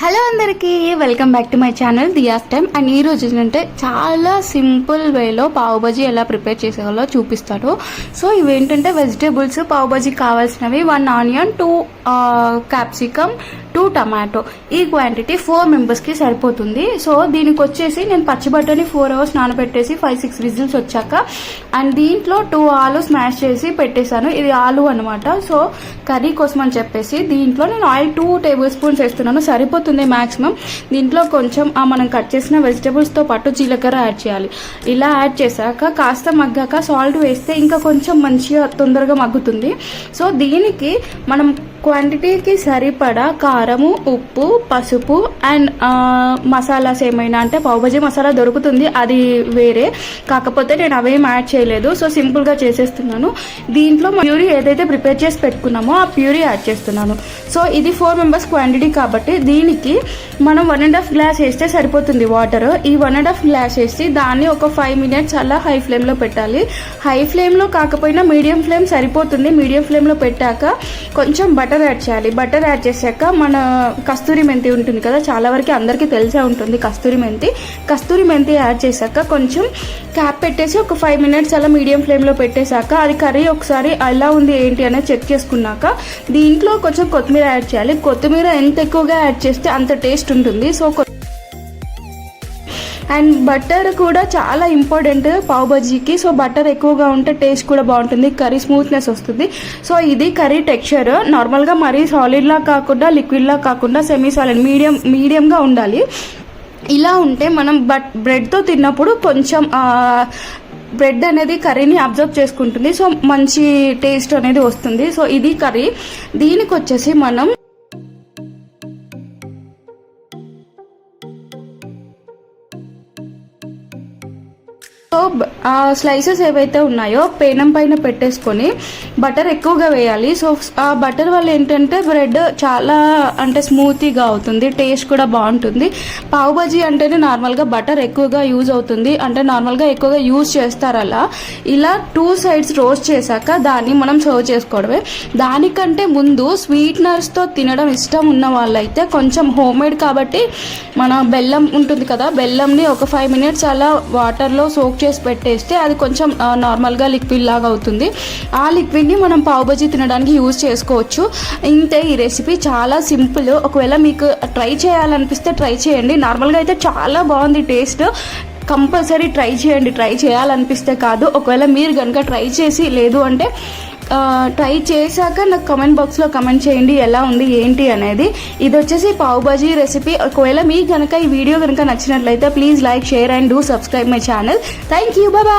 Hello అందరికీ welcome back to my channel Diya's time. And ఈ రోజు ఏంటంటే చాలా సింపుల్ వేలో పావు బజీ ఎలా ప్రిపేర్ చేసేవాళ్ళో చూపిస్తాను. సో ఇవేంటంటే వెజిటేబుల్స్ పావు బజీ కావాల్సినవి one onion two capsicum two tomato. ఈ క్వాంటిటీ ఫోర్ మెంబర్స్కి సరిపోతుంది. సో దీనికి వచ్చేసి నేను పచ్చి బట్టని ఫోర్ అవర్స్ నానబెట్టేసి ఫైవ్ సిక్స్ విజిల్స్ వచ్చాక అండ్ దీంట్లో టూ ఆలు స్మాష్ చేసి పెట్టేశాను. ఇది ఆలు అనమాట సో కర్రీ కోసం అని చెప్పేసి దీంట్లో నేను ఆయిల్ టూ టేబుల్ స్పూన్స్ వేస్తున్నాను. సరిపోతుంది మ్యాక్సిమం దీంట్లో కొంచెం ఆ మనం కట్ చేసిన వెజిటేబుల్స్తో పాటు జీలకర్ర యాడ్ చేయాలి. ఇలా యాడ్ చేశాక కాస్త మగ్గాక సాల్ట్ వేస్తే ఇంకా కొంచెం మంచిగా తొందరగా మగ్గుతుంది. సో దీనికి మనం క్వాంటిటీకి సరిపడా కారము ఉప్పు పసుపు అండ్ మసాలాస్ ఏమైనా అంటే పావుబజీ మసాలా దొరుకుతుంది. అది వేరే. కాకపోతే నేను అవేం యాడ్ చేయలేదు. సో సింపుల్గా చేసేస్తున్నాను. దీంట్లో ప్యూరీ ఏదైతే ప్రిపేర్ చేసి పెట్టుకున్నామో ఆ ప్యూరీ యాడ్ చేస్తున్నాను. సో ఇది ఫోర్ మెంబర్స్ క్వాంటిటీ కాబట్టి దీనికి మనం వన్ అండ్ హాఫ్ గ్లాస్ వేస్తే సరిపోతుంది వాటర్. ఈ వన్ అండ్ హాఫ్ గ్లాస్ వేసి దాన్ని ఒక ఫైవ్ మినిట్స్ అలా హై ఫ్లేమ్లో పెట్టాలి. హై ఫ్లేమ్లో కాకపోయినా మీడియం ఫ్లేమ్ సరిపోతుంది. మీడియం ఫ్లేమ్లో పెట్టాక కొంచెం బటర్ యాడ్ చేయాలి. బటర్ యాడ్ చేశాక మన కస్తూరి మెంతి ఉంటుంది కదా చాలా వరకు అందరికీ తెలిసే ఉంటుంది కస్తూరి మెంతి. కస్తూరి మెంతి యాడ్ చేశాక కొంచెం క్యాప్ పెట్టేసి ఒక ఫైవ్ మినిట్స్ అలా మీడియం ఫ్లేమ్లో పెట్టేశాక అది కర్రీ ఒకసారి ఎలా ఉంది ఏంటి అనేది చెక్ చేసుకున్నాక దీంట్లో కొంచెం కొత్తిమీర యాడ్ చేయాలి. కొత్తిమీర ఎంత ఎక్కువగా యాడ్ చేస్తే అంత టేస్ట్ ఉంటుంది. సో కొ- అండ్ బటర్ కూడా చాలా ఇంపార్టెంట్ పావు బజీకి సో బటర్ ఎక్కువగా ఉంటే టేస్ట్ కూడా బాగుంటుంది కర్రీ స్మూత్నెస్ వస్తుంది. సో ఇది కర్రీ టెక్స్చర్. నార్మల్గా మరీ సాలిడ్లా కాకుండా లిక్విడ్లా కాకుండా సెమీ సాలిడ్ మీడియం మీడియంగా ఉండాలి. ఇలా ఉంటే మనం బట్ బ్రెడ్తో తిన్నప్పుడు కొంచెం బ్రెడ్ అనేది కర్రీని అబ్జర్వ్ చేసుకుంటుంది. సో మంచి టేస్ట్ అనేది వస్తుంది. సో ఇది కర్రీ. దీనికి వచ్చేసి మనం సో ఆ స్లైసెస్ ఏవైతే ఉన్నాయో పేనం పైన పెట్టేసుకొని బటర్ ఎక్కువగా వేయాలి. సో ఆ బటర్ వల్ల ఏంటంటే బ్రెడ్ చాలా అంటే స్మూతీగా అవుతుంది టేస్ట్ కూడా బాగుంటుంది. పావు బజీ అంటేనే నార్మల్గా బటర్ ఎక్కువగా యూజ్ అవుతుంది. అంటే నార్మల్గా ఎక్కువగా యూజ్ చేస్తారు అలా. ఇలా టూ సైడ్స్ రోస్ట్ చేశాక దాన్ని మనం సర్వ్ చేసుకోవడమే. దానికంటే ముందు స్వీట్నర్స్తో తినడం ఇష్టం ఉన్న వాళ్ళైతే కొంచెం హోమ్ మేడ్ కాబట్టి మన బెల్లం ఉంటుంది కదా బెల్లంని ఒక ఫైవ్ మినిట్స్ అలా వాటర్లో సోక్ చేసి పెట్టేస్తే అది కొంచెం నార్మల్గా లిక్విడ్ లాగా అవుతుంది. ఆ లిక్విడ్ని మనం పావుబజీ తినడానికి యూజ్ చేసుకోవచ్చు. ఇంతే ఈ రెసిపీ చాలా సింపుల్. ఒకవేళ మీకు ట్రై చేయాలనిపిస్తే ట్రై చేయండి. నార్మల్గా అయితే చాలా బాగుంది టేస్ట్. కంపల్సరీ ట్రై చేయండి. ట్రై చేయాలనిపిస్తే కాదు. ఒకవేళ మీరు కనుక ట్రై చేసి లేదు అంటే ట్రై చేశాక నాకు కమెంట్ బాక్స్లో కమెంట్ చేయండి ఎలా ఉంది ఏంటి అనేది. ఇది వచ్చేసి పావు బాజీ రెసిపీ ఒకవేళ మీకు కనుక ఈ వీడియో కనుక నచ్చినట్లయితే please like share and do subscribe my channel thank you Baba